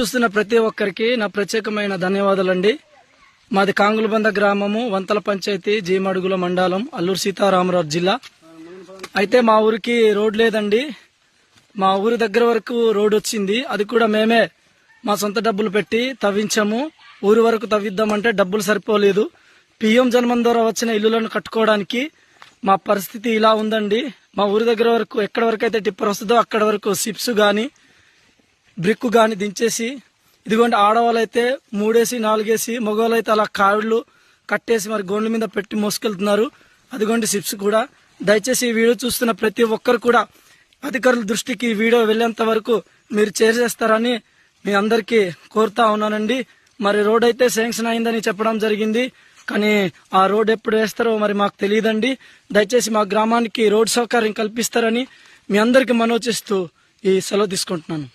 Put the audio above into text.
చూస్తున్న ప్రతి ఒక్కరికి నా ప్రత్యేకమైన ధన్యవాదాలండి. మాది కాంగులబంద గ్రామము వంతల పంచాయతీ జీమడుగుల మండలం అల్లూరు సీతారామరాజు జిల్లా. అయితే మా ఊరికి రోడ్ లేదండి. మా ఊరి దగ్గర వరకు రోడ్ వచ్చింది. అది కూడా మేమే మా సొంత డబ్బులు పెట్టి తవ్వించాము. ఊరి వరకు తవ్విద్దామంటే డబ్బులు సరిపోలేదు. పిఎం జన్మం ద్వారా వచ్చిన ఇల్లులను కట్టుకోవడానికి మా పరిస్థితి ఇలా ఉందండి. మా ఊరి దగ్గర వరకు ఎక్కడ వరకు అయితే టిప్పర్ వస్తుందో అక్కడ వరకు సిప్స్ కానీ బ్రిక్ కానీ దించేసి ఇదిగోండి ఆడవాళ్ళు అయితే మూడేసి నాలుగేసి మగవాళ్ళు అయితే అలా కాళ్ళు కట్టేసి మరి గోండ్ల మీద పెట్టి మోసుకెళ్తున్నారు. అదిగోండి సిప్స్ కూడా. దయచేసి ఈ వీడియో చూస్తున్న ప్రతి ఒక్కరు కూడా అధికారుల దృష్టికి ఈ వీడియో వెళ్ళేంత వరకు మీరు చేసేస్తారని మీ అందరికీ కోరుతా ఉన్నానండి. మరి రోడ్ అయితే శాంక్షన్ అయిందని చెప్పడం జరిగింది. కానీ ఆ రోడ్ ఎప్పుడు వేస్తారో మరి మాకు తెలియదండి. దయచేసి మా గ్రామానికి రోడ్ సౌకర్యం కల్పిస్తారని మీ అందరికీ మనోచిస్తూ ఈ సెలవు తీసుకుంటున్నాను.